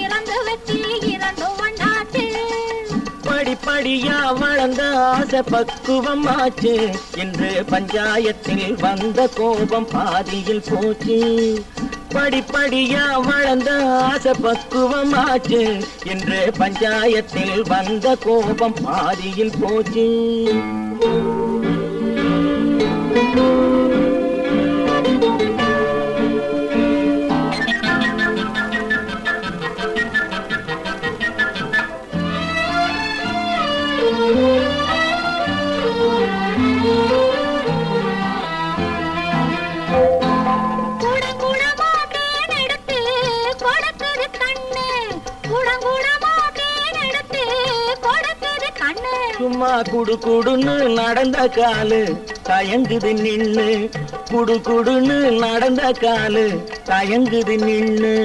வாசல் வச்சு இரண்டும் ஒன்றாச்சு படிப்படியா வளர்ந்த ஆசை பக்குவம் ஆச்சு. இன்று பஞ்சாயத்தில் வந்த கோபம் பாதியில் போச்சு. படிப்படியா வளர்ந்த ஆசை பக்குவம் ஆச்சு. இன்று பஞ்சாயத்தில் வந்த கோபம் பாதியில் போச்சு. சும்மா குடு குடுன்னு நடந்த காலு தயங்குது நின்னு. குடு குடுன்னு நடந்த காலு தயங்குது நின்னு.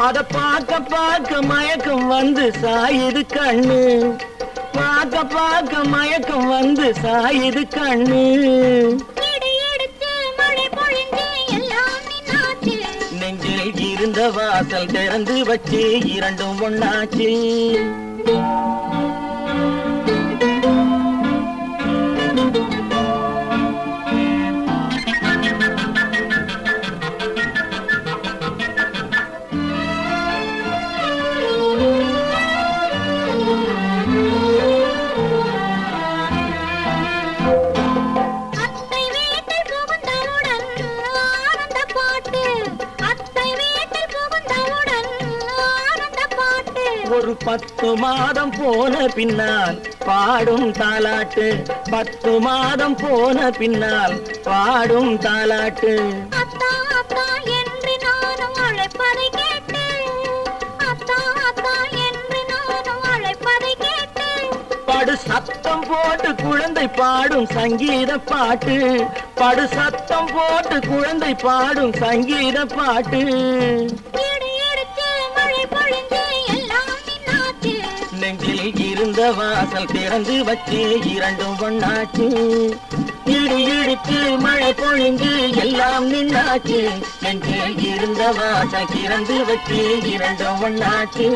அத பார்க்க பார்க்க மயக்கம் வந்து சாயுது கண்ணு. பார்க்க பார்க்க மயக்கம் வந்து சாயுது கண்ணு. நெஞ்சில் இருந்த வாசல் திறந்து வச்சு இரண்டும் ஒண்ணாச்சு ஒரு பத்து மாதம் போன பின்னால் பாடும் தாலாட்டு. பத்து மாதம் போன பின்னால் பாடும் தாலாட்டு. படு சத்தம் போட்டு குழந்தை பாடும் சங்கீத பாட்டு. படு சத்தம் போட்டு குழந்தை பாடும் சங்கீத பாட்டு. இருந்த வாசல் திறந்து வச்சு இரண்டும் ஒன்னாச்சு இடி இடித்து மழை பொழிந்து எல்லாம் நின்னாச்சு. என்று இருந்த வாசல் திறந்து வச்சு இரண்டும் ஒன்னாச்சு